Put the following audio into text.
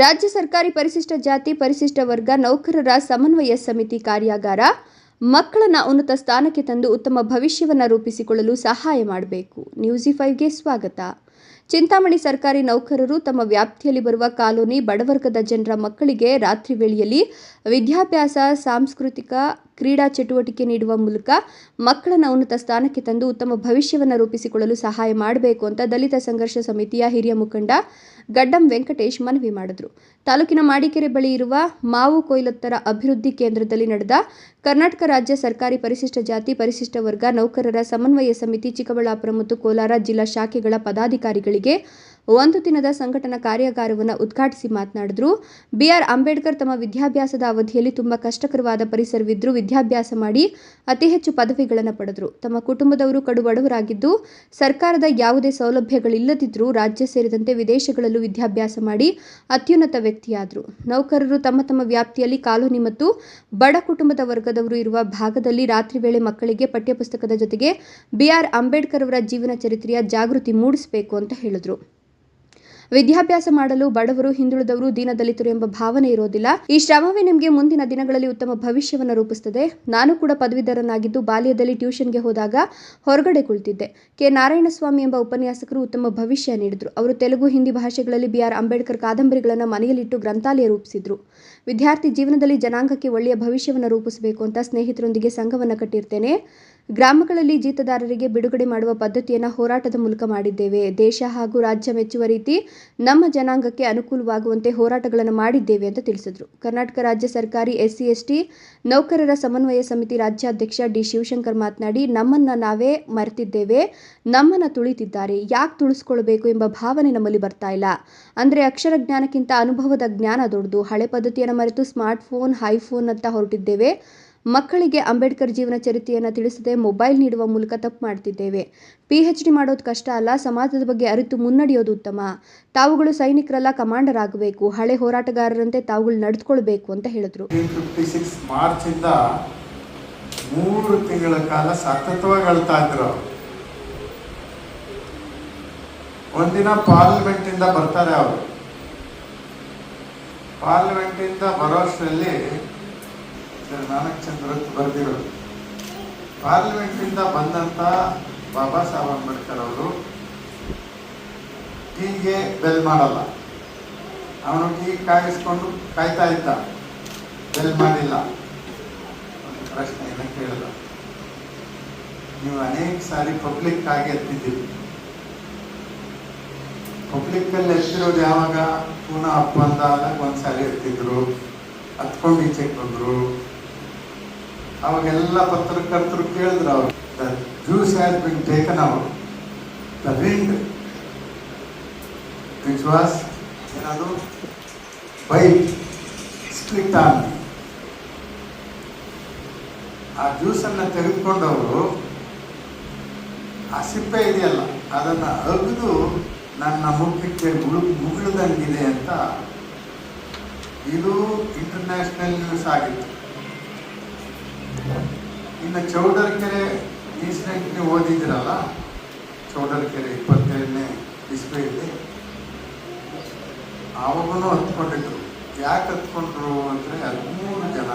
ರಾಜ್ಯ ಸರ್ಕಾರಿ ಪರಿಶಿಷ್ಟ ಜಾತಿ, ಪರಿಶಿಷ್ಟ ವರ್ಗ, ನೌಕರರ ಸಮನ್ವಯ ಸಮಿತಿ ಕಾರ್ಯಾಗಾರ ಮಕ್ಕಳನ್ನ ಉನ್ನತ ಸ್ಥಾನಕ್ಕೆ ತಂದು ಉತ್ತಮ ಭವಿಷ್ಯವನ್ನ ರೂಪಿಸಿಕೊಳ್ಳಲು ಸಹಾಯ ಮಾಡಬೇಕು. ನ್ಯೂಸಿ ಫೈವ್ಗೆ ಸ್ವಾಗತ. ಚಿಂತಾಮಣಿ ಸರ್ಕಾರಿ ನೌಕರರು ತಮ್ಮ ವ್ಯಾಪ್ತಿಯಲ್ಲಿ ಬರುವ ಕಾಲೋನಿ ಬಡವರ್ಗದ ಜನರ ಮಕ್ಕಳಿಗೆ ರಾತ್ರಿ ವೇಳೆಯಲ್ಲಿ ವಿದ್ಯಾಭ್ಯಾಸ, ಸಾಂಸ್ಕೃತಿಕ ಕ್ರೀಡಾ ಚಟುವಟಿಕೆ ನೀಡುವ ಮೂಲಕ ಮಕ್ಕಳನ್ನ ಉನ್ನತ ಸ್ಥಾನಕ್ಕೆ ತಂದು ಉತ್ತಮ ಭವಿಷ್ಯವನ್ನು ರೂಪಿಸಿಕೊಳ್ಳಲು ಸಹಾಯ ಮಾಡಬೇಕು ಅಂತ ದಲಿತ ಸಂಘರ್ಷ ಸಮಿತಿಯ ಹಿರಿಯ ಮುಖಂಡ ಗಡ್ಡಂ ವೆಂಕಟೇಶ್ ಮನವಿ ಮಾಡಿದರು. ತಾಲೂಕಿನ ಮಾಡಿಕೆರೆ ಬಳಿ ಇರುವ ಮಾವು ಕೊಯ್ಲತ್ತರ ಅಭಿವೃದ್ಧಿ ಕೇಂದ್ರದಲ್ಲಿ ನಡೆದ ಕರ್ನಾಟಕ ರಾಜ್ಯ ಸರ್ಕಾರಿ ಪರಿಶಿಷ್ಟ ಜಾತಿ ಪರಿಶಿಷ್ಟ ವರ್ಗ ನೌಕರರ ಸಮನ್ವಯ ಸಮಿತಿ ಚಿಕ್ಕಬಳ್ಳಾಪುರ ಮತ್ತು ಕೋಲಾರ ಜಿಲ್ಲಾ ಶಾಖೆಗಳ ಪದಾಧಿಕಾರಿಗಳಿಗೆ ಒಂದು ದಿನದ ಸಂಘಟನಾ ಕಾರ್ಯಾಗಾರವನ್ನು ಉದ್ಘಾಟಿಸಿ ಮಾತನಾಡಿದ್ರು. ಬಿಆರ್ ಅಂಬೇಡ್ಕರ್ ತಮ್ಮ ವಿದ್ಯಾಭ್ಯಾಸದ ಅವಧಿಯಲ್ಲಿ ತುಂಬ ಕಷ್ಟಕರವಾದ ಪರಿಸರವಿದ್ದರೂ ವಿದ್ಯಾಭ್ಯಾಸ ಮಾಡಿ ಅತಿ ಹೆಚ್ಚು ಪದವಿಗಳನ್ನು ಪಡೆದರು. ತಮ್ಮ ಕುಟುಂಬದವರು ಕಡು ಬಡವರಾಗಿದ್ದು, ಸರ್ಕಾರದ ಯಾವುದೇ ಸೌಲಭ್ಯಗಳಿಲ್ಲದಿದ್ದರೂ ರಾಜ್ಯ ಸೇರಿದಂತೆ ವಿದೇಶಗಳಲ್ಲೂ ವಿದ್ಯಾಭ್ಯಾಸ ಮಾಡಿ ಅತ್ಯುನ್ನತ ವ್ಯಕ್ತಿಯಾದರು. ನೌಕರರು ತಮ್ಮ ತಮ್ಮ ವ್ಯಾಪ್ತಿಯಲ್ಲಿ ಕಾಲೋನಿ ಮತ್ತು ಬಡ ಕುಟುಂಬದ ವರ್ಗದವರು ಇರುವ ಭಾಗದಲ್ಲಿ ರಾತ್ರಿ ವೇಳೆ ಮಕ್ಕಳಿಗೆ ಪಠ್ಯಪುಸ್ತಕದ ಜೊತೆಗೆ ಬಿಆರ್ ಅಂಬೇಡ್ಕರ್ ಅವರ ಜೀವನ ಚರಿತ್ರೆಯ ಜಾಗೃತಿ ಮೂಡಿಸಬೇಕು ಅಂತ ಹೇಳಿದರು. ವಿದ್ಯಾಭ್ಯಾಸ ಮಾಡಲು ಬಡವರು, ಹಿಂದುಳಿದವರು ದೀನದಲಿತರು ಎಂಬ ಭಾವನೆ ಇರೋದಿಲ್ಲ. ಈ ಶ್ರಮವೇ ನಿಮಗೆ ಮುಂದಿನ ದಿನಗಳಲ್ಲಿ ಉತ್ತಮ ಭವಿಷ್ಯವನ್ನು ರೂಪಿಸುತ್ತದೆ ನಾನು ಕೂಡ ಪದವೀಧರನಾಗಿದ್ದು ಬಾಲ್ಯದಲ್ಲಿ ಟ್ಯೂಷನ್ಗೆ ಹೋದಾಗ ಹೊರಗಡೆ ಕುಳಿತಿದ್ದೆ. ಕೆ. ನಾರಾಯಣಸ್ವಾಮಿ ಎಂಬ ಉಪನ್ಯಾಸಕರು ಉತ್ತಮ ಭವಿಷ್ಯ ನೀಡಿದರು. ಅವರು ತೆಲುಗು, ಹಿಂದಿ ಭಾಷೆಗಳಲ್ಲಿ ಬಿಆರ್ ಅಂಬೇಡ್ಕರ್ ಕಾದಂಬರಿಗಳನ್ನು ಮನೆಯಲ್ಲಿಟ್ಟು ಗ್ರಂಥಾಲಯ ರೂಪಿಸಿದ್ರು. ವಿದ್ಯಾರ್ಥಿ ಜೀವನದಲ್ಲಿ ಜನಾಂಗಕ್ಕೆ ಒಳ್ಳೆಯ ಭವಿಷ್ಯವನ್ನು ರೂಪಿಸಬೇಕು ಅಂತ ಸ್ನೇಹಿತರೊಂದಿಗೆ ಸಂಘವನ್ನು ಕಟ್ಟಿರ್ತೇನೆ. ಗ್ರಾಮಗಳಲ್ಲಿ ಜೀತದಾರರಿಗೆ ಬಿಡುಗಡೆ ಮಾಡುವ ಪದ್ಧತಿಯನ್ನು ಹೋರಾಟದ ಮೂಲಕ ಮಾಡಿದ್ದೇವೆ. ದೇಶ ಹಾಗೂ ರಾಜ್ಯ ಮೆಚ್ಚುವ ರೀತಿ ನಮ್ಮ ಜನಾಂಗಕ್ಕೆ ಅನುಕೂಲವಾಗುವಂತೆ ಹೋರಾಟಗಳನ್ನು ಮಾಡಿದ್ದೇವೆ ಅಂತ ತಿಳಿಸಿದರು. ಕರ್ನಾಟಕ ರಾಜ್ಯ ಸರ್ಕಾರಿ ಎಸ್ಸಿ, ಎಸ್ಟಿ, ನೌಕರರ ಸಮನ್ವಯ ಸಮಿತಿ ರಾಜ್ಯಾಧ್ಯಕ್ಷ ಡಿ ಶಿವಶಂಕರ್ ಮಾತನಾಡಿ, ನಮ್ಮನ್ನ ನಾವೇ ಮರೆತಿದ್ದೇವೆ, ನಮ್ಮನ್ನ ತುಳಿತಿದ್ದಾರೆ. ಯಾಕೆ ತುಳಿಸ್ಕೊಳ್ಬೇಕು ಎಂಬ ಭಾವನೆ ನಮ್ಮಲ್ಲಿ ಬರ್ತಾ ಇಲ್ಲ. ಅಂದ್ರೆ ಅಕ್ಷರ ಜ್ಞಾನಕ್ಕಿಂತ ಅನುಭವದ ಜ್ಞಾನ ದೊಡ್ಡದು. ಹಳೆ ಪದ್ಧತಿಯನ್ನು ಮರೆತು ಸ್ಮಾರ್ಟ್ ಫೋನ್ ಹೈಫೋನ್ ಅಂತ ಹೊರಟಿದ್ದೇವೆ. ಮಕ್ಕಳಿಗೆ ಅಂಬೇಡ್ಕರ್ ಜೀವನ ಚರಿತ್ರೆಯನ್ನು ತಿಳಿಸದೆ ಮೊಬೈಲ್ ನೀಡುವ ಮೂಲಕ ತಪ್ಪು ಮಾಡ್ತಿದ್ದೇವೆ. ಪಿ ಎಚ್ ಡಿ ಮಾಡೋದು ಕಷ್ಟ ಅಲ್ಲ, ಸಮಾಜದ ಬಗ್ಗೆ ಅರಿತು ಮುನ್ನಡೆಯೋದು ಉತ್ತಮ. ತಾವುಗಳು ಸೈನಿಕರಲ್ಲ, ಕಮಾಂಡರ್ ಆಗಬೇಕು. ಹಳೆ ಹೋರಾಟಗಾರರಂತೆ ತಾವುಗಳು ನಡೆದುಕೊಳ್ಬೇಕು ಅಂತ ಹೇಳಿದ್ರು. ಮೂರು ತಿಂಗಳ ಕಾಲ ಸತತವಾಗಿ ಅಳ್ತಾ ಇದ್ರು ಒಂದಿನ ಪಾರ್ಲಿಮೆಂಟ್ ಇಂದ ಬರ್ತಾರೆ ಅವರು. ಪಾರ್ಲಿಮೆಂಟ್ ಇಂದ ಬರೋಷ್ಟರಲ್ಲಿ ನಾನಕ್ ಚಂದ್ರ ಬರೆದಿರೋದು. ಪಾರ್ಲಿಮೆಂಟ್ ಇಂದ ಬಂದಂತ ಬಾಬಾ ಸಾಹೇಬ್ ಅಂಬೇಡ್ಕರ್ ಅವರು ಟೀಗೆ ಬೆಲ್ ಮಾಡಲ್ಲ. ಅವನು ಟೀ ಕಾಯಿಸ್ಕೊಂಡು ಕಾಯ್ತಾ ಇದ್ದ. ಬೆಲ್ ಮಾಡಿಲ್ಲ. ಒಂದು ಪ್ರಶ್ನೆಯನ್ನು ಕೇಳಿದ. ನೀವು ಅನೇಕ ಸಾರಿ ಪಬ್ಲಿಕ್ ಆಗಿ ಎತ್ತಿದ್ದೀರಿ. ಪಬ್ಲಿಕ್ ಅಲ್ಲಿ ಎತ್ತಿರೋದು ಯಾವಾಗ? ಪುನಃ ಬಂದಾಗ ಅಂದಾಗ ಒಂದ್ಸಾರಿ ಎತ್ತಿದ್ರು. ಹತ್ಕೊಂಡು ಈಚೆಗೆ ಬಂದ್ರು. ಅವಾಗೆಲ್ಲ ಪತ್ರಕರ್ತರು ಕೇಳಿದ್ರು ಅವ್ರು the juice has been taken out the wind which was ಏನದು? ಬೈ ಸ್ಪ್ಲಿಟ್ ಆನ್ ಆ ಜ್ಯೂಸನ್ನು ತೆಗೆದುಕೊಂಡವರು, ಆ ಸಿಪ್ಪೆ ಇದೆಯಲ್ಲ, ಅದನ್ನು ಅಗಿದು, ನನ್ನ ಮುಖಕ್ಕೆ ಮುಳು ಮುಗಿಳ್ದಂಗಿದೆ ಅಂತ ಇದು ಇಂಟರ್ನ್ಯಾಷನಲ್ ನ್ಯೂಸ್ ಆಗಿತ್ತು. ಇನ್ನು ಚೌಡರ್ಕೆರೆ ಇನ್ಸಿಡೆಂಟ್ ನೀವು ಓದಿದ್ದೀರಲ್ಲ? ಚೌಡರ್ಕೆರೆ ಇಪ್ಪತ್ತೇಳನೇ ಇಸ್ವಿಯಲ್ಲಿ. ಆವಾಗೂ ಹತ್ಕೊಂಡಿದ್ರು. ಯಾಕೆ ಹತ್ಕೊಂಡ್ರು ಅಂದರೆ ಹದಿಮೂರು ಜನ